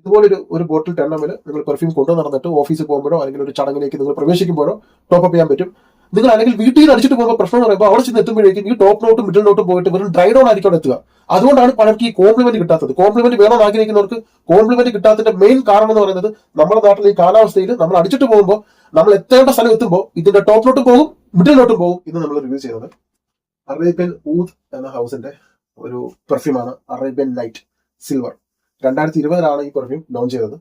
ഇതുപോലൊരു ഒരു bottle ten നിങ്ങൾ പെർഫ്യൂം കൊണ്ടു നടന്നിട്ട് ഓഫീസിൽ പോകുമ്പോഴോ അല്ലെങ്കിൽ ഒരു ചടങ്ങിലേക്ക് നിങ്ങൾ പ്രവേശിക്കുമ്പോഴോ ടോപ്പ് അപ്പ് ചെയ്യാൻ പറ്റും. നിങ്ങൾ അല്ലെങ്കിൽ വീട്ടിൽ നിന്ന് അടിച്ചിട്ട് പോകുമ്പോൾ പ്രശ്നം എന്ന് പറയുമ്പോൾ അവിടെ ചെന്ന് എത്തുമ്പോഴേക്കും ഈ ടോപ്പ് നോട്ടും മിഡിൽ നോട്ടും പോയിട്ട് വെറും ഡ്രൈ ഡൗൺ ആയിരിക്കും എത്തുക. അതുകൊണ്ടാണ് പലർക്ക് ഈ കോംപ്ലിമെന്റ് കിട്ടാത്തത്. കോംപ്ലിമെന്റ് വേണമെന്ന് ആഗ്രഹിക്കുന്നവർക്ക് കോംപ്ലിമെന്റ് കിട്ടാത്തതിന്റെ മെയിൻ കാരണം എന്ന് പറയുന്നത് നമ്മുടെ നാട്ടിലെ ഈ കാലാവസ്ഥയിൽ നമ്മൾ അടിച്ചിട്ട് പോകുമ്പോൾ നമ്മൾ എത്തേണ്ട സ്ഥലം എത്തുമ്പോൾ ഇതിന്റെ ടോപ്പ് നോട്ടും പോകും മിഡിൽ നോട്ടും പോകും ഇത് നമ്മൾ റിവ്യൂ ചെയ്യുന്നത്. അറേബ്യൻ ഊദ് എന്ന ഹൗസിന്റെ ഒരു പെർഫ്യൂമാണ് അറേബ്യൻ ലൈറ്റ് സിൽവർ രണ്ടായിരത്തി ഇരുപതിലാണ് ഈ പെർഫ്യൂം ലോഞ്ച് ചെയ്തത്.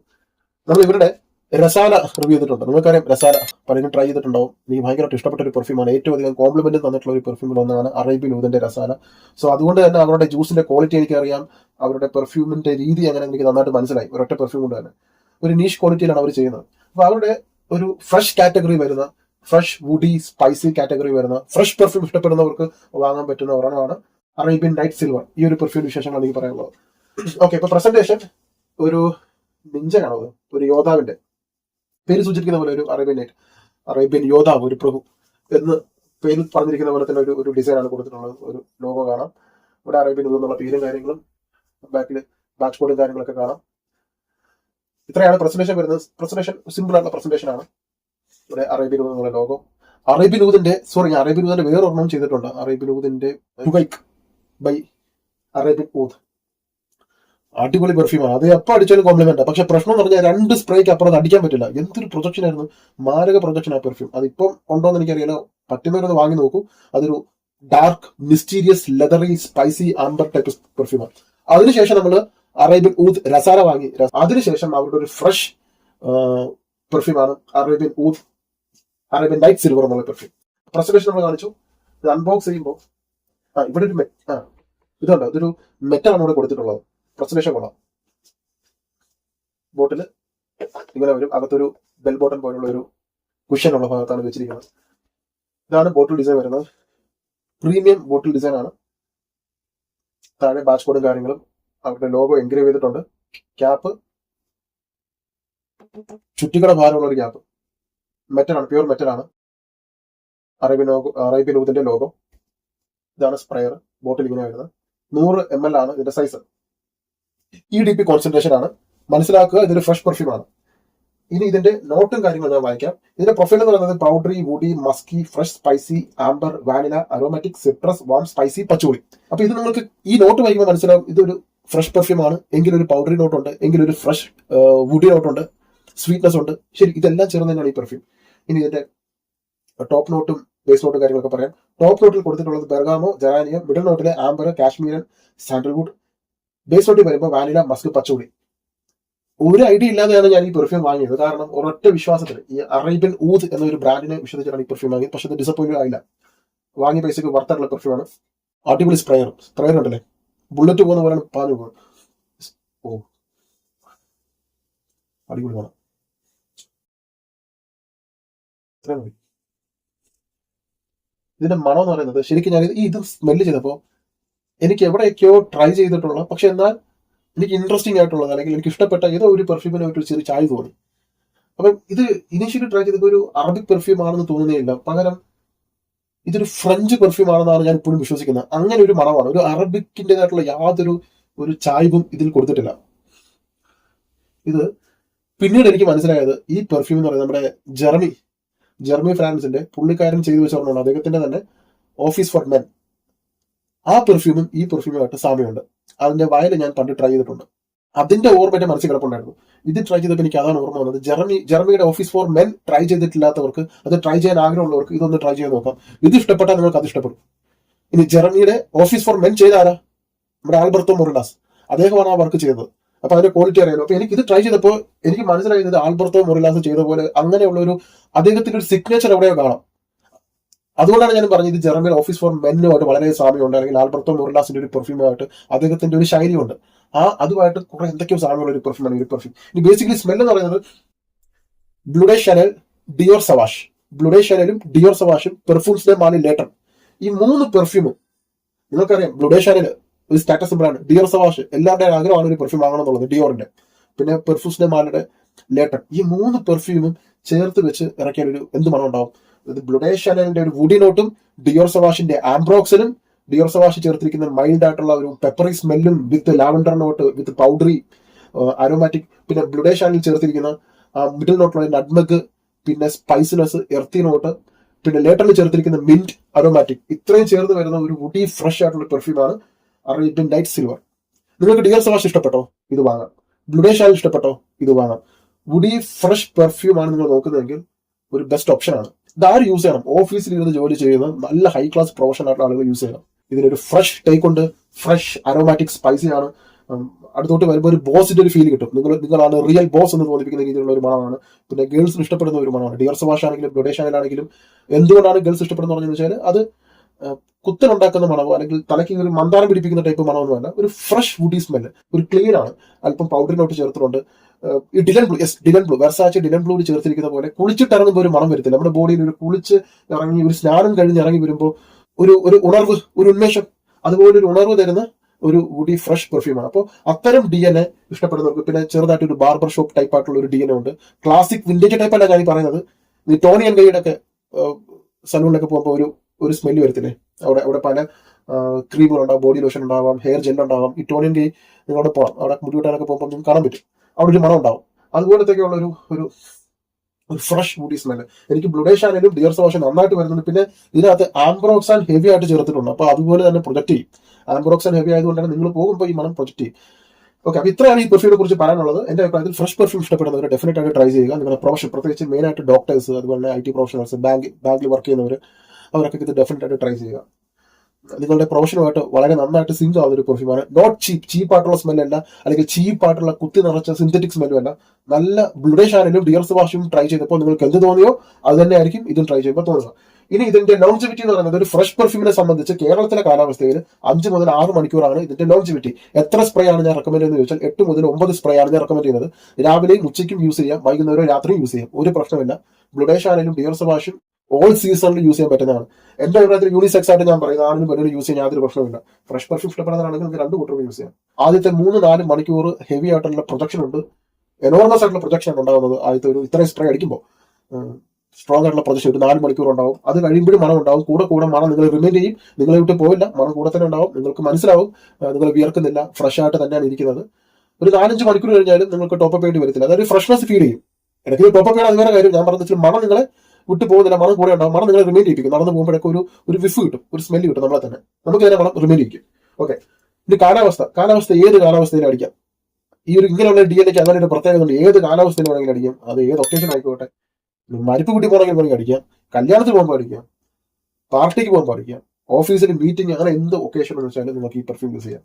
നമ്മൾ ഇവരുടെ രസാല റിവ്യൂ ചെയ്തിട്ടുണ്ട്. നിങ്ങൾക്കറിയാം രസാല പലരും ട്രൈ ചെയ്തിട്ടുണ്ടാവും. എനിക്ക് ഭയങ്കരമായിട്ട് ഇഷ്ടപ്പെട്ട ഒരു പെർഫ്യൂമാണ് ഏറ്റവും അധികം കോംപ്ലിമെന്റ് തന്നിട്ടുള്ള ഒരു പെർഫ്യൂമിൽ ഒന്നാണ് അറേബ്യൻ ഊതിന്റെ രസാല. സോ അതുകൊണ്ട് തന്നെ അവരുടെ ജ്യൂസിന്റെ ക്വാളിറ്റി എനിക്കറിയാം. അവരുടെ പെർഫ്യൂമിന്റെ രീതി അങ്ങനെ എനിക്ക് നന്നായിട്ട് മനസ്സിലായി. ഒരൊറ്റ പെർഫ്യൂം കൊണ്ട് തന്നെ. ഒരു നീഷ് ക്വാളിറ്റിയിലാണ് അവർ ചെയ്യുന്നത്. അപ്പൊ അവരുടെ ഒരു ഫ്രഷ് കാറ്റഗറി വരുന്ന ഫ്രഷ് വുഡി സ്പൈസി കാറ്റഗറി വരുന്ന ഫ്രഷ് പെർഫ്യൂം ഇഷ്ടപ്പെടുന്നവർക്ക് വാങ്ങാൻ പറ്റുന്ന ഒരെണ്ണമാണ് അറേബ്യൻ നൈറ്റ് സിൽവർ ഈ ഒരു പെർഫ്യൂം വിശേഷങ്ങളാണ് എനിക്ക് പറയാനുള്ളത്. ഓക്കെ ഇപ്പൊ പ്രസന്റേഷൻ ഒരു നിഞ്ചനാണോ? ഒരു യോദ്ധാവിന്റെ പേര് സൂചിപ്പിക്കുന്ന പോലെ ഒരു അറേബ്യൻ അറേബ്യൻ യോദ്ധാവ് ഒരു പ്രഭു എന്ന് പേര് പറഞ്ഞിരിക്കുന്ന പോലെ തന്നെ ഒരു ഒരു ഡിസൈനാണ് കൊടുത്തിട്ടുള്ളത്. ഒരു ലോഗോ കാണാം. ഇവിടെ അറേബ്യൻ എന്നുള്ള പേരും കാര്യങ്ങളും ബാക്കിൽ ബാച്ച് ബോർഡും കാര്യങ്ങളൊക്കെ കാണാം. ഇത്രയാണ് പ്രസന്റേഷൻ വരുന്നത്. പ്രസന്റേഷൻ സിമ്പിൾ ആയിട്ടുള്ള പ്രസന്റേഷൻ ആണ്. ഇവിടെ അറേബ്യൻ എന്നുള്ള ലോഗോ അറേബ്യൻ ഊതിന്റെ സോറി അറേബ്യൻ യൂതിന്റെ വേറൊരെണ്ണം ചെയ്തിട്ടുണ്ട്. അറേബ്യൻ ഊതിന്റെ ബൈ അറേബ്യൻ ഊത്ത് അടിപൊളി പെർഫ്യൂമാണ് അത് എപ്പോൾ അടിച്ചാലും കോംപ്ലിമെന്റ് പക്ഷെ പ്രശ്നം എന്ന് പറഞ്ഞാൽ രണ്ട് സ്പ്രേക്ക് അപ്പുറത്ത് അടിക്കാൻ പറ്റില്ല. എന്തൊരു പ്രൊജക്ഷൻ ആയിരുന്നു. മാരക പ്രൊജക്ഷൻ ആ പെർഫ്യൂം അതിപ്പം ഉണ്ടോ എന്ന് എനിക്കറിയില്ല. പറ്റുന്നവരൊന്ന് വാങ്ങി നോക്കൂ. അതൊരു dark mysterious leathery spicy amber type പെർഫ്യൂമാണ് അതിനുശേഷം നമ്മൾ അറേബ്യൻ ഊത്ത് രസാല വാങ്ങി. അതിനുശേഷം അവരുടെ ഒരു fresh പെർഫ്യൂമാണ് Arabian oud Arabian light silver എന്നുള്ള പെർഫ്യൂം പ്രസന്റേഷൻ നമ്മൾ കാണിച്ചു. ഇത് അൺബോക്സ് ചെയ്യുമ്പോൾ ആ ഇവിടെ ഒരു മെറ്റ് ആ ഇതുണ്ട്? ഇതൊരു മെറ്റാണ് ഇവിടെ കൊടുത്തിട്ടുള്ളത്. പ്രസന്റേഷൻ ഗുണം ബോട്ടിൽ ഇങ്ങനെ വരും. അകത്തൊരു ബെൽ ബോട്ടൺ പോലുള്ള ഒരു കുഷൻ ഉള്ള ഭാഗത്താണ് വെച്ചിരിക്കുന്നത്. ഇതാണ് ബോട്ടിൽ ഡിസൈൻ വരുന്നത്. പ്രീമിയം ബോട്ടിൽ ഡിസൈൻ ആണ്. താഴെ ബാച്ച് കോഡും കാര്യങ്ങളും അവരുടെ ലോഗോ എൻഗ്രേവ് ചെയ്തിട്ടുണ്ട്. ക്യാപ്പ് ചുറ്റിക്കട ഭാരമുള്ള ഒരു ക്യാപ്പ് മെറ്റലാണ് പ്യൂർ മെറ്റലാണ് അറേബ്യൻ ലോഗോ അറേബ്യൻ ഊതിന്റെ ലോഗോ ഇതാണ് സ്പ്രെയർ ബോട്ടിൽ ഇങ്ങനെ വരുന്നത്. നൂറ് എം എൽ ആണ് ഇതിന്റെ size E D P concentration ആണ്. മനസ്സിലാക്കുക ഇതൊരു ഫ്രഷ് പെർഫ്യൂം ആണ്. ഇനി ഇതിന്റെ നോട്ടും കാര്യങ്ങളും ഞാൻ വായിക്കാം. ഇതിന്റെ പ്രൊഫൈൽ എന്ന് പറയുന്നത് powdery woody musky fresh spicy amber vanilla aromatic citrus warm spicy patchouli അപ്പൊ ഇത് നിങ്ങൾക്ക് ഈ നോട്ട് വായിക്കുമ്പോൾ മനസ്സിലാവും ഇതൊരു ഫ്രഷ് പെർഫ്യൂം ആണ്. എങ്കിലൊരു പൗഡറി നോട്ട് നോട്ടുണ്ട് എങ്കിലൊരു ഫ്രഷ് വുഡി നോട്ട് ഉണ്ട് സ്വീറ്റ്നസ് ഉണ്ട്. ശരി ഇതെല്ലാം ചേർന്ന് തന്നെയാണ് ഈ പെർഫ്യൂം ഇനി ഇതിന്റെ ടോപ്പ് നോട്ടും ബേസ് നോട്ടും കാര്യങ്ങളൊക്കെ പറയാം. ടോപ്പ് നോട്ടിൽ കൊടുത്തിട്ടുള്ളത് ബെർഗാമോ ജറാനിയം മിഡിൽ നോട്ടിലെ ആംബർ കാശ്മീരൻ സാൻഡൽവുഡ് ബേസ് നോട്ടിൽ വരുമ്പോൾ വാനില മസ്ക് പച്ചോളി ഒരു ഐഡിയ ഇല്ലാതെയാണ് ഞാൻ ഈ പെർഫ്യൂം വാങ്ങിയത്. കാരണം ഒരൊറ്റ വിശ്വാസത്തിൽ ഈ അറേബ്യൻ ഊത് എന്നൊരു ബ്രാൻഡിനെ വിശ്വസിച്ചാണ് ഈ പെർഫ്യൂം വാങ്ങിയത്. പക്ഷെ അത് ഡിസപ്പോയിന്റ് ആയില്ല. വാങ്ങിയ പൈസക്ക് വർത്തായിട്ടുള്ള പെർഫ്യൂമാണ് അടിപൊളി സ്പ്രെയർ സ്പ്രെയർ ഉണ്ടല്ലേ? ബുള്ളറ്റ് പോകുന്ന പോലെയാണ് പാഞ്ഞു പോകുന്നത്. ഓ. അടിപൊളി മതി. ഇതിന്റെ മണം എന്ന് പറയുന്നത് ശരിക്കും ഞാൻ ഈ ഇത് സ്മെല്ല് ചെയ്തപ്പോൾ എനിക്ക് എവിടെയൊക്കെയോ ട്രൈ ചെയ്തിട്ടുള്ള പക്ഷെ എന്നാൽ എനിക്ക് ഇൻട്രസ്റ്റിംഗ് ആയിട്ടുള്ളത് അല്ലെങ്കിൽ എനിക്ക് ഇഷ്ടപ്പെട്ട ഏതോ ഒരു പെർഫ്യൂമിനെ ഒരു ചെറിയ ചായ തോന്നി. അപ്പം ഇത് ഇനീഷ്യലി ട്രൈ ചെയ്തപ്പോൾ ഒരു അറബിക് പെർഫ്യൂം ആണെന്ന് തോന്നുന്നില്ല പകരം ഇതൊരു ഫ്രഞ്ച് പെർഫ്യൂം ആണെന്നാണ് ഞാൻ ഇപ്പോഴും വിശ്വസിക്കുന്നത്. അങ്ങനെ ഒരു മണമാണ്. ഒരു അറബിക്കിന്റെതായിട്ടുള്ള യാതൊരു ഒരു ചായ്വും ഇതിൽ കൊടുത്തിട്ടില്ല. ഇത് പിന്നീട് എനിക്ക് മനസ്സിലായത് ഈ പെർഫ്യൂം എന്ന് പറയുന്നത് നമ്മുടെ ജെർമി ജെർമി ഫ്രാൻസിന്റെ പുള്ളിക്കാരൻ ചെയ്തു വെച്ച അദ്ദേഹത്തിന്റെ തന്നെ ഓഫീസ് ഫോർ മെൻ ആ പെർഫ്യൂമും ഈ പെർഫ്യൂമുമായിട്ട് സാമ്യമുണ്ട്. അതിന്റെ വയൽ ഞാൻ പണ്ട് ട്രൈ ചെയ്തിട്ടുണ്ട്. അതിന്റെ ഓർമ്മ എന്റെ മനസ്സിൽ കിടപ്പുണ്ടായിരുന്നു. ഇത് ട്രൈ ചെയ്തപ്പോൾ എനിക്ക് അതാണ് ഓർമ്മ വന്നത്. ജെർമി ജെർമിയുടെ ഓഫീസ് ഫോർ മെൻ ട്രൈ ചെയ്തിട്ടില്ലാത്തവർക്ക് അത് ട്രൈ ചെയ്യാൻ ആഗ്രഹമുള്ളവർക്ക് ഇതൊന്ന് ട്രൈ ചെയ്ത് നോക്കാം. ഇത് ഇഷ്ടപ്പെട്ടാൽ നിങ്ങൾക്ക് അത് ഇഷ്ടപ്പെടും. ഇനി ജെർമിയുടെ ഓഫീസ് ഫോർ മെൻ ചെയ്ത ആരാ? നമ്മുടെ ആൽബർട്ടോ മൊറിലാസ് അദ്ദേഹമാണ് ആ വർക്ക് ചെയ്തത്. അപ്പൊ അതിന്റെ ക്വാളിറ്റി അറിയാലോ. അപ്പൊ എനിക്ക് ഇത് ട്രൈ ചെയ്തപ്പോൾ എനിക്ക് മനസ്സിലായത് ആൽബർട്ടോ മൊറിലാസ് ചെയ്ത പോലെ അങ്ങനെയുള്ള ഒരു അദ്ദേഹത്തിന്റെ ഒരു സിഗ്നേച്ചർ എവിടെയോ കാണാം. അതുകൊണ്ടാണ് ഞാൻ പറഞ്ഞത് ജെർമൻ ഓഫീസ് ഫോർ മെന്നുമായിട്ട് വളരെ സാമ്യമുണ്ട്. അല്ലെങ്കിൽ ആൽബർട്ടോ മുറിലാസിന്റെ ഒരു പെർഫ്യൂമായിട്ട് അദ്ദേഹത്തിന്റെ ഒരു ശൈലിയുണ്ട്. ആ അതുമായിട്ട് കുറെ എന്തൊക്കെയോ സാമ്യമുള്ള ഒരു പെർഫ്യൂമാണ് ഒരു പെർഫ്യൂം ഇനി ബേസിക്കലി സ്മെൽ എന്ന് പറയുന്നത് Bleu de Chanel Dior Sauvage Bleu de ഷനലും Dior സവാഷും പെർഫ്യൂംസിന്റെ മാലി ലേറ്റർ ഈ മൂന്ന് പെർഫ്യൂമും നിങ്ങൾക്കറിയാം ബ്ലുഡേ ഷനൽ ഒരു സ്റ്റാറ്റസ് സിമ്പിളാണ് ഡിയോർ സവാഷ് എല്ലാവരുടെയും ആഗ്രഹമാണ് ഒരു പെർഫ്യൂം വാങ്ങണം എന്നുള്ളത് ഡിയോറിന്റെ പിന്നെ പെർഫ്യൂംസിന്റെ മാലയുടെ ലേറ്റർ ഈ മൂന്ന് പെർഫ്യൂമും ചേർത്ത് വെച്ച് ഇറക്കിയാൽ ഒരു എന്ത് മണം ഉണ്ടാവും ഇത് ബ്ലുഡേ ഷനലിന്റെ ഒരു വുഡി നോട്ടും ഡിയോർ സവാഷിന്റെ ആംബ്രോക്സിനും ഡിയോർ സവാഷ് ചേർത്തിരിക്കുന്ന മൈൽഡ് ആയിട്ടുള്ള ഒരു പെപ്പറി സ്മെല്ലും with lavender note with powdery aromatic പിന്നെ ബ്ലുഡേ ഷാനിൽ ചേർത്തിരിക്കുന്ന മിഡിൽ നോട്ടുള്ള നഡ്മഗ് പിന്നെ സ്പൈസിനെസ് എർത്തി നോട്ട് പിന്നെ ലേറ്ററിൽ ചേർത്തിരിക്കുന്ന മിന്റ് അരോമാറ്റിക് ഇത്രയും ചേർന്ന് വരുന്ന ഒരു വുഡി ഫ്രഷ് ആയിട്ടുള്ള പെർഫ്യൂമാണ് അറേബ്യൻ നൈറ്റ് സിൽവർ നിങ്ങൾക്ക് ഡിയർ സവാഷ് ഇഷ്ടപ്പെട്ടോ? ഇത് വാങ്ങാം. ബ്ലുഡേ ഷാനിൽ ഇഷ്ടപ്പെട്ടോ? ഇത് വാങ്ങാം. വുഡി ഫ്രഷ് പെർഫ്യൂം ആണ് നിങ്ങൾ നോക്കുന്നതെങ്കിൽ ഒരു ബെസ്റ്റ് ഓപ്ഷൻ ആണ്. ഇതാര് യൂസ് ചെയ്യണം? ഓഫീസിൽ ഇരുന്ന് ജോലി ചെയ്യുന്ന നല്ല ഹൈ ക്ലാസ് പ്രൊഫഷണൽ ആയിട്ടുള്ള ആളുകൾ യൂസ് ചെയ്യണം. ഇതിനൊരു ഫ്രഷ് ടേക്ക് ഉണ്ട്. ഫ്രഷ് അരോമാറ്റിക് സ്പൈസി ആണ്. അടുത്തോട്ട് വരുമ്പോൾ ഒരു ബോസിന്റെ ഒരു ഫീൽ കിട്ടും. നിങ്ങൾ നിങ്ങളാണ് റിയൽ ബോസ് എന്ന് തോന്നിപ്പിക്കുന്ന രീതിയിലുള്ള ഒരു മണമാണ്. പിന്നെ ഗേൾസിന് ഇഷ്ടപ്പെടുന്ന ഒരു മണമാണ്. ഡിയർ സവാഷ് ആണെങ്കിലും ആണെങ്കിലും എന്തുകൊണ്ടാണ് ഗേൾസ് ഇഷ്ടപ്പെടുന്നത് പറഞ്ഞു വെച്ചാൽ അത് കുത്തനുണ്ടാക്കുന്ന മണമോ അല്ലെങ്കിൽ തലയ്ക്ക് ഒരു മന്ദാരം പിടിപ്പിക്കുന്ന ടൈപ്പ് മണമൊന്നുമല്ല ഒരു ഫ്രഷ് വുഡി സ്മെല്ല് ഒരു ക്ലീൻ ആണ്. അല്പം പൗഡറിനോട്ട് ചേർത്തിട്ടുണ്ട്. ഈ Dylan blue yes Dylan blue Versace Dylan ബ്ലൂവിൽ ചേർത്തിരിക്കുന്ന പോലെ കുളിച്ചിട്ടിറങ്ങുമ്പോൾ ഒരു മണം വരത്തില്ല നമ്മുടെ ബോഡിയിൽ ഒരു കുളിച്ച് ഇറങ്ങി ഒരു സ്നാനം കഴിഞ്ഞ് ഇറങ്ങി വരുമ്പോൾ ഒരു ഒരു ഉണർവ് ഒരു ഉന്മേഷം അതുപോലെ ഒരു ഉണർവ് തരുന്ന ഒരു വുഡി ഫ്രഷ് പെർഫ്യൂമാണ് അപ്പോൾ അത്തരം ഡി എൻ എ ഇഷ്ടപ്പെടുന്നവർക്ക് പിന്നെ ചെറുതായിട്ട് ഒരു ബാർബർ ഷോപ്പ് ടൈപ്പ് ആയിട്ടുള്ള ഒരു ഡി എൻ എ ഉണ്ട്. ക്ലാസിക് വിന്റേജ് ടൈപ്പ് അല്ല ഞാൻ പറയുന്നത്. ഈ ടോണി ആൻഡ് ഗൈഡ് ഒക്കെ സലൂണിലൊക്കെ പോകുമ്പോൾ ഒരു ഒരു സ്മെല്ല് വരത്തില്ലേ? അവിടെ അവിടെ പല ക്രീമുകൾ ഉണ്ടാവും ബോഡി ലോഷൻ ഉണ്ടാവാം ഹെയർ ജെൽ ഉണ്ടാവാം. ഈ ടോണിയൻ ഗൈ നിങ്ങളവിടെ പോകാം അവിടെ മുടി വെട്ടാനൊക്കെ പോകുമ്പോൾ നിങ്ങൾക്ക് കാണാൻ പറ്റും. അവിടെ ഒരു മണം ഉണ്ടാവും. അതുപോലത്തേക്കുള്ള ഒരു ഒരു ഒരു ഫ്രഷ് ബൂഡി സ്മെല്ല് എനിക്ക് ബ്ലുഡേഷ് ആണെങ്കിലും ഡിയർ സോഷൻ നന്നായിട്ട് വരുന്നുണ്ട്. പിന്നെ ഇതിനകത്ത് ആംബ്രോക്സാൻ ഹെവി ആയിട്ട് ചേർത്തിട്ടുണ്ട്. അപ്പോൾ അതുപോലെ തന്നെ പ്രൊജക്ട് ചെയ്യും. ആംബ്രോക്സാൻ ഹെവി ആയതുകൊണ്ട് തന്നെ നിങ്ങൾ പോകുമ്പോൾ ഈ മണം പ്രൊജക്റ്റ് ചെയ്യും. ഓക്കെ അപ്പോൾ ഇത്രയാണ് ഈ പെർഫ്യൂമിനെ കുറിച്ച് പറയാനുള്ളത്. എന്റെ അഭിപ്രായത്തിൽ ഫ്രഷ് പെർഫ്യൂം ഇഷ്ടപ്പെടുന്നവർ ഡെഫിനറ്റ് ആയിട്ട് ട്രൈ ചെയ്യുക. നിങ്ങളുടെ പ്രൊഫഷൻ പ്രത്യേകിച്ച് മെയിൻ ആയിട്ട് ഡോക്ടേഴ്സ് അതുപോലെ ഐ ടി പ്രൊഫഷണൽസ് ബാങ്ക് ബാങ്കിൽ വർക്ക് ചെയ്യുന്നവർ അവരൊക്കെ ഇത് ഡെഫിനറ്റ് ആയിട്ട് ട്രൈ ചെയ്യുക. നിങ്ങളുടെ പ്രൊഫഷനുമായിട്ട് വളരെ നന്നായിട്ട് സിങ്ക് ആവുന്ന ഒരു പെർഫ്യൂമാണ് നോട്ട് ചീപ്പ് ചീപ്പ് ആയിട്ടുള്ള സ്മെല്ലല്ല അല്ലെങ്കിൽ ചീപ്പ് ആയിട്ടുള്ള കുത്തി നിറച്ച സിന്തറ്റിക് സ്മെല്ലും അല്ല. നല്ല ബ്ലുഡേഷ് ആണെങ്കിലും ഡിയർ സുഭാഷും ട്രൈ ചെയ്തപ്പോൾ നിങ്ങൾക്ക് എന്ത് തോന്നിയോ അത് തന്നെ ആയിരിക്കും ഇതും ട്രൈ ചെയ്യുമ്പോൾ തോന്നുക. ഇനി ഇതിന്റെ ലോങ്ജിവിറ്റി എന്ന് പറയുന്നത് ഒരു ഫ്രഷ് പെർഫ്യൂമിനെ സംബന്ധിച്ച് കേരളത്തിലെ കാലാവസ്ഥയിൽ അഞ്ച് മുതൽ ആറ് മണിക്കൂറാണ് ഇതിന്റെ ലോങ്ജിവിറ്റി എത്ര സ്പ്രേ ആണ് ഞാൻ റെക്കമെൻഡ് ചെയ്യുന്നത് ചോദിച്ചാൽ എട്ട് മുതൽ ഒമ്പത് സ്പ്രേ ആണ് ഞാൻ റെക്കമെൻഡ് ചെയ്യുന്നത്. രാവിലെയും ഉച്ചയ്ക്കും യൂസ് ചെയ്യാം വൈകുന്നേരവും രാത്രിയും യൂസ് ചെയ്യാം. ഒരു പ്രശ്നമില്ല ബ്ലുഡേഷ് ആണെങ്കിലും ഡിയർ വാഷും ഓൾ സീസണിൽ യൂസ് ചെയ്യാൻ പറ്റുന്നതാണ്. എന്റെ അഭിപ്രായത്തിൽ യൂണിസെക്സ് ആയിട്ട് ഞാൻ പറയുന്നത് ആണിനും പെണ്ണിനും യൂസ് ചെയ്യാൻ യാതൊരു പ്രശ്നമില്ല ഫ്രഷ് പെർഫ്യൂം ഇഷ്ടപ്പെടുന്നതാണെങ്കിൽ നിങ്ങൾക്ക് രണ്ട് കൂട്ടർ യൂസ് ചെയ്യാം. ആദ്യത്തെ മൂന്ന് നാല് മണിക്കൂർ ഹെവി ആയിട്ടുള്ള പ്രൊജക്ഷൻ ഉണ്ട്. എനോർമസ് ആയിട്ടുള്ള പ്രൊജക്ഷൻ ഉണ്ടാകുന്നത്. ആദ്യത്തെ ഒരു ഇത്രയും സ്പ്രേ അടിക്കുമ്പോൾ സ്ട്രോങ് ആയിട്ടുള്ള പ്രൊജക്ഷൻ ഒരു നാല് മണിക്കൂർ ഉണ്ടാവും. അത് കഴിയുമ്പോഴും മണം ഉണ്ടാവും. കൂടെ കൂടെ മണം നിങ്ങൾ റിമൈൻഡ് ചെയ്യും. നിങ്ങളെ വിട്ട് പോയില്ല മണം കൂടെ തന്നെ ഉണ്ടാവും. നിങ്ങൾക്ക് മനസ്സിലാവും. നിങ്ങൾ വിയർക്കുന്നില്ല. ഫ്രഷ് ആയിട്ട് തന്നെയാണ് ഇരിക്കുന്നത്. ഒരു നാലഞ്ച് മണിക്കൂർ കഴിഞ്ഞാലും നിങ്ങൾക്ക് ടോപ്പ് വേണ്ടി വരത്തില്ല. അതായത് ഫ്രഷ്നെസ് ഫീൽ ചെയ്യും. ഇടയ്ക്ക് ടോപ്പ് ചെയ്യണം അതുവരെ കാര്യം. ഞാൻ പറഞ്ഞ മണം നിങ്ങളെ വിട്ടു പോകുന്നില്ല മണം കൂടെ ഉണ്ടാവും മണം നിങ്ങളെ റിമൈൻഡ് ചെയ്യിപ്പിക്കും. നടന്നു പോകുമ്പോഴൊക്കെ ഒരു ഒരു വിഫ് കിട്ടും. ഒരു സ്മെല്ല് കിട്ടും നമ്മളെ തന്നെ. നമുക്ക് തന്നെ മണം റിമൈൻഡ് ചെയ്യിക്കും ഓക്കെ ഇനി കാലാവസ്ഥ. കാലാവസ്ഥ ഏത് കാലാവസ്ഥയിലും അടിക്കാം. ഈ ഒരു ഇങ്ങനെയുള്ള ഡി എൻ എക്ക് അങ്ങനെ ഒരു പ്രത്യേകത ഉണ്ട്. ഏത് കാലാവസ്ഥയിൽ വേണമെങ്കിലും അടിക്കാം. അത് ഏത് ഒക്കേഷൻ ആയിക്കോട്ടെ. മരിപ്പ് കൂട്ടി പോകണമെങ്കിൽ വേണമെങ്കിൽ അടിക്കാം. കല്യാണത്തിന് പോകുമ്പോൾ അടിക്കാം. പാർട്ടിക്ക് പോകുമ്പോൾ അടിക്കാം. ഓഫീസിൽ മീറ്റിംഗ് അങ്ങനെ എന്ത് ഒക്കേഷൻ വെച്ചാലും നമുക്ക് ഈ പെർഫ്യൂം യൂസ് ചെയ്യാം.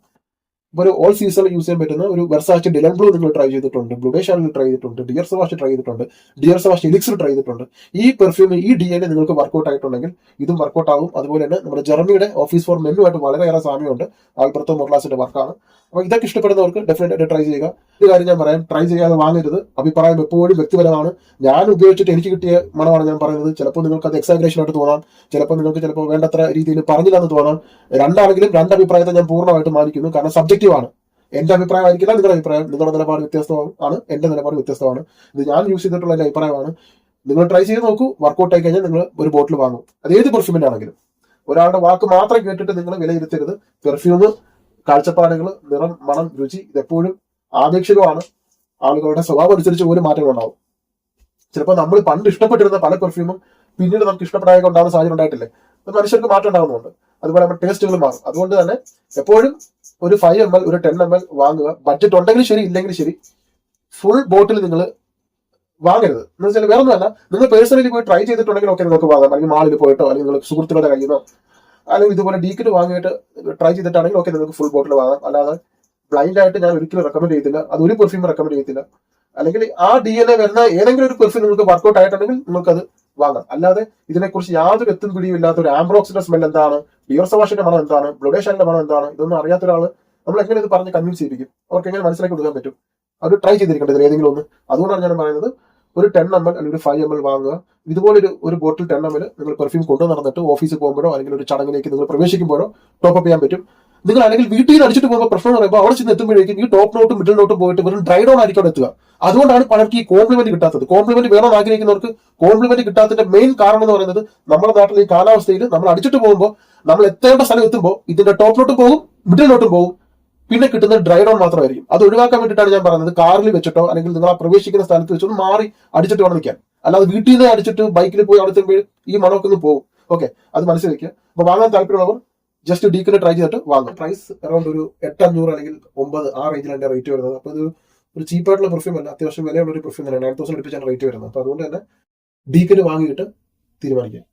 ഒരു ഓൾ സീസണിൽ യൂസ് ചെയ്യാൻ പറ്റുന്ന ഒരു വെർസാച്ച് ഡിലൻ ബ്ലൂ നിങ്ങൾ ട്രൈ ചെയ്തിട്ടുണ്ട് ബ്ലുഡേ ഷാനിൽ ട്രൈ ചെയ്തിട്ടുണ്ട് ഡിയർ സവാഷ് ട്രൈ ചെയ്തിട്ടുണ്ട് ഡിയർ സവാഷ് എലിക്സിൽ ട്രൈ ചെയ്തിട്ടുണ്ട്. ഈ പെർഫ്യൂം ഈ ഡി എൻ നിങ്ങൾക്ക് വർക്കൗട്ട് ആയിട്ടുണ്ടെങ്കിൽ ഇതും വർക്കൗട്ട് ആകും അതുപോലെ തന്നെ നമ്മുടെ ജർമ്മനിയുടെ ഓഫീസ് ഫോർ മെന്നുമായിട്ട് വളരെയേറെ സാമ്യമുണ്ട്. ആൽബർത്ത് മൊർലാസിന്റെ വർക്കാണ് അപ്പൊ ഇതൊക്കെ ഇഷ്ടപ്പെടുന്നവർക്ക് ഡെഫിനറ്റ് ട്രൈ ചെയ്യുക. ഒരു കാര്യം ഞാൻ പറയാം ട്രൈ ചെയ്യാതെ വാങ്ങരുത്. അഭിപ്രായം എപ്പോഴും വ്യക്തിപരമാണ്. ഞാൻ ഉപയോഗിച്ചിട്ട് എനിക്ക് കിട്ടിയ മണമാണ് ഞാൻ പറയുന്നത്. ചിലപ്പോൾ നിങ്ങൾക്ക് അത് എക്സാഗ്രേഷൻ ആയിട്ട് തോന്നാം. ചിലപ്പോൾ നിങ്ങൾക്ക് ചിലപ്പോൾ വേണ്ടത്ര രീതിയിൽ പറഞ്ഞില്ലാന്ന് തോന്നാം. രണ്ടാണെങ്കിലും രണ്ട് അഭിപ്രായത്തെ ഞാൻ പൂർണമായിട്ട് മാനിക്കുന്നു. കാരണം സബ്ജക്റ്റീവ് ആണ് എന്റെ അഭിപ്രായം ആയിരിക്കില്ല നിങ്ങളുടെ അഭിപ്രായം. നിങ്ങളുടെ നിലപാട് വ്യത്യസ്തമാണ് എന്റെ നിലപാട് വ്യത്യസ്തമാണ്. ഇത് ഞാൻ യൂസ് ചെയ്തിട്ടുള്ള എന്റെ അഭിപ്രായമാണ്. നിങ്ങൾ ട്രൈ ചെയ്ത് നോക്കൂ വർക്കൗട്ട് ആയി കഴിഞ്ഞാൽ നിങ്ങൾ ഒരു ബോട്ടിൽ വാങ്ങും. അത് ഏത് പെർഫ്യൂമിന്റെ ആണെങ്കിലും. ഒരാളുടെ വാക്ക് മാത്രം കേട്ടിട്ട് നിങ്ങൾ വിലയിരുത്തരുത്. പെർഫ്യൂം കാഴ്ചപ്പാടുകൾ നിറം മണം രുചി ഇതെപ്പോഴും ആപേക്ഷികമാണ്. ആളുകളുടെ സ്വഭാവം അനുസരിച്ച് പോലും മാറ്റങ്ങൾ ഉണ്ടാവും. ചിലപ്പോൾ നമ്മൾ പണ്ട് ഇഷ്ടപ്പെട്ടിരുന്ന പല പെർഫ്യൂമും പിന്നീട് നമുക്ക് ഇഷ്ടപ്പെടാതെ ഉണ്ടാകുന്ന സാഹചര്യം ഉണ്ടായിട്ടില്ലേ? മനുഷ്യർക്ക് മാറ്റം ഉണ്ടാകുന്നുണ്ട്. അതുപോലെ നമ്മുടെ ടേസ്റ്റുകൾ മാറും. അതുകൊണ്ട് തന്നെ എപ്പോഴും ഒരു ഫൈവ് എം എൽ ഒരു ടെൻ എം എൽ വാങ്ങുക. ബഡ്ജറ്റ് ഉണ്ടെങ്കിലും ശരി ഇല്ലെങ്കിലും ശരി ഫുൾ ബോട്ടിൽ നിങ്ങൾ വാങ്ങരുത്. എന്ന് വെച്ചാൽ വേറെ ഒന്നുമല്ല നിങ്ങൾ പേഴ്സണലി പോയി ട്രൈ ചെയ്തിട്ടുണ്ടെങ്കിൽ ഒക്കെ നിങ്ങൾക്ക് വാങ്ങാം. അല്ലെങ്കിൽ മാളിൽ പോയിട്ടോ അല്ലെങ്കിൽ നിങ്ങൾ സുഹൃത്തുക്കളുടെ കയ്യിൽ നിന്നോ അല്ലെങ്കിൽ ഇതുപോലെ ഡീക്കിറ്റ് വാങ്ങിയിട്ട് ട്രൈ ചെയ്തിട്ടാണെങ്കിൽ ഓക്കെ നിങ്ങൾക്ക് ഫുൾ ബോട്ടിൽ വാങ്ങാം. അല്ലാതെ ബ്ലൈൻഡ് ആയിട്ട് ഞാൻ ഒരിക്കലും റെക്കമെൻഡ് ചെയ്തില്ല അത് ഒരു പെർഫ്യൂം റെക്കമെൻഡ് ചെയ്തില്ല അല്ലെങ്കിൽ ആ ഡി എൻ എ വരുന്ന ഏതെങ്കിലും ഒരു പെർഫ്യൂം നിങ്ങൾക്ക് വർക്കൗട്ട് ആയിട്ടുണ്ടെങ്കിൽ നിങ്ങൾക്ക് അത് വാങ്ങാം. അല്ലാതെ ഇതിനെക്കുറിച്ച് യാതൊരു എത്തും പിടിയും ഇല്ലാത്ത ഒരു ആംബ്രോക്സിന്റെ സ്മെൽ എന്താണ്? ഡിയോർ സവാഷിന്റെ മണം എന്താണ്? ബ്ലഡേഷന്റെ മണം എന്താണ്? ഇതൊന്നും അറിയാത്ത ഒരാൾ നമ്മൾ എങ്ങനെ ഇത് പറഞ്ഞ് കൺവിൻസ് ചെയ്യിപ്പിക്കും അവർക്ക് എങ്ങനെ മനസ്സിലാക്കി കൊടുക്കാൻ പറ്റും? അവർ ട്രൈ ചെയ്തിരിക്കേണ്ടത് ഇതിൽ ഏതെങ്കിലും ഒന്ന്. അതുകൊണ്ടാണ് ഞാൻ പറയുന്നത് ഒരു ടെൻ എം എൽ അല്ലെങ്കിൽ ഒരു ഫൈവ് എം എൽ വാങ്ങുക. ഇതുപോലെ ഒരു ഒരു ബോട്ടിൽ ടെൻ എം എൽ നിങ്ങൾ പെർഫ്യൂം കൊണ്ടു നടന്നിട്ട് ഓഫീസിൽ പോകുമ്പോഴോ അല്ലെങ്കിൽ ഒരു ചടങ്ങിലേക്ക് നിങ്ങൾ പ്രവേശിക്കുമ്പോഴോ ടോപ്പ് അപ്പ് ചെയ്യാൻ പറ്റും. നിങ്ങൾ അല്ലെങ്കിൽ വീട്ടിൽ നിന്ന് അടിച്ചിട്ട് പോകുമ്പോൾ പ്രശ്നം എന്ന് പറയുമ്പോൾ അവിടെ ചെന്ന് എത്തുമ്പോഴേക്കും ഈ ടോപ്പ് നോട്ടും മിഡിൽ നോട്ടും പോയിട്ട് വെറും ഡ്രൈ ഡൗൺ ആയിരിക്കും അവിടെ എത്തുക. അതുകൊണ്ടാണ് പലർക്ക് ഈ കോംപ്ലിമെന്റ് കിട്ടാത്തത്. കോംപ്ലിമെന്റ് വേണമെന്ന് ആഗ്രഹിക്കുന്നവർക്ക് കോംപ്ലിമെന്റ് കിട്ടാത്തതിന്റെ മെയിൻ കാരണം എന്ന് പറയുന്നത് നമ്മുടെ നാട്ടിൽ ഈ കാലാവസ്ഥയിൽ നമ്മൾ അടിച്ചിട്ട് പോകുമ്പോൾ നമ്മൾ എത്തേണ്ട സ്ഥലം എത്തുമ്പോൾ ഇതിന്റെ ടോപ്പ് നോട്ടും പോകും മിഡിലോട്ടും പോകും. പിന്നെ കിട്ടുന്ന ഡ്രൈ ഡൗൺ മാത്രമായിരിക്കും. അത് ഒഴിവാക്കാൻ വേണ്ടിയിട്ടാണ് ഞാൻ പറയുന്നത് കാറിൽ വെച്ചിട്ടോ അല്ലെങ്കിൽ നിങ്ങൾ ആ പ്രവേശിക്കുന്ന സ്ഥലത്ത് വെച്ചിട്ട് മാറി അടിച്ചിട്ട് വേണം നിൽക്കാൻ. അല്ലാതെ വീട്ടിൽ നിന്ന് അടിച്ചിട്ട് ബൈക്കിൽ പോയി അവിടെ ഈ മണമൊക്കെ ഒന്ന് പോകും. ഓക്കെ അത് മനസ്സിൽ വെക്കുക അപ്പൊ വാങ്ങാൻ താല്പര്യമുള്ളവർ ജസ്റ്റ് ഡീക്കിന് ട്രൈ ചെയ്തിട്ട് വാങ്ങും. പ്രൈസ് അറൌണ്ട് ഒരു എട്ടഞ്ഞൂറ് അല്ലെങ്കിൽ ഒമ്പത് ആ റേഞ്ചിലാണ് റേറ്റ് വരുന്നത്. അപ്പൊ ഇത് ഒരു ചീപ്പായിട്ടുള്ള പെർഫ്യൂം അല്ല. അത്യാവശ്യം വിലയുള്ള ഒരു പെർഫ്യൂം തന്നെയാണ്. നയൻ തൗസൻഡ് അടുപ്പിച്ചാണ് റേറ്റ് വരുന്നത്. അപ്പൊ അതുകൊണ്ട് തന്നെ ഡീക്കിന് വാങ്ങിയിട്ട് തീരുമാനിക്കുക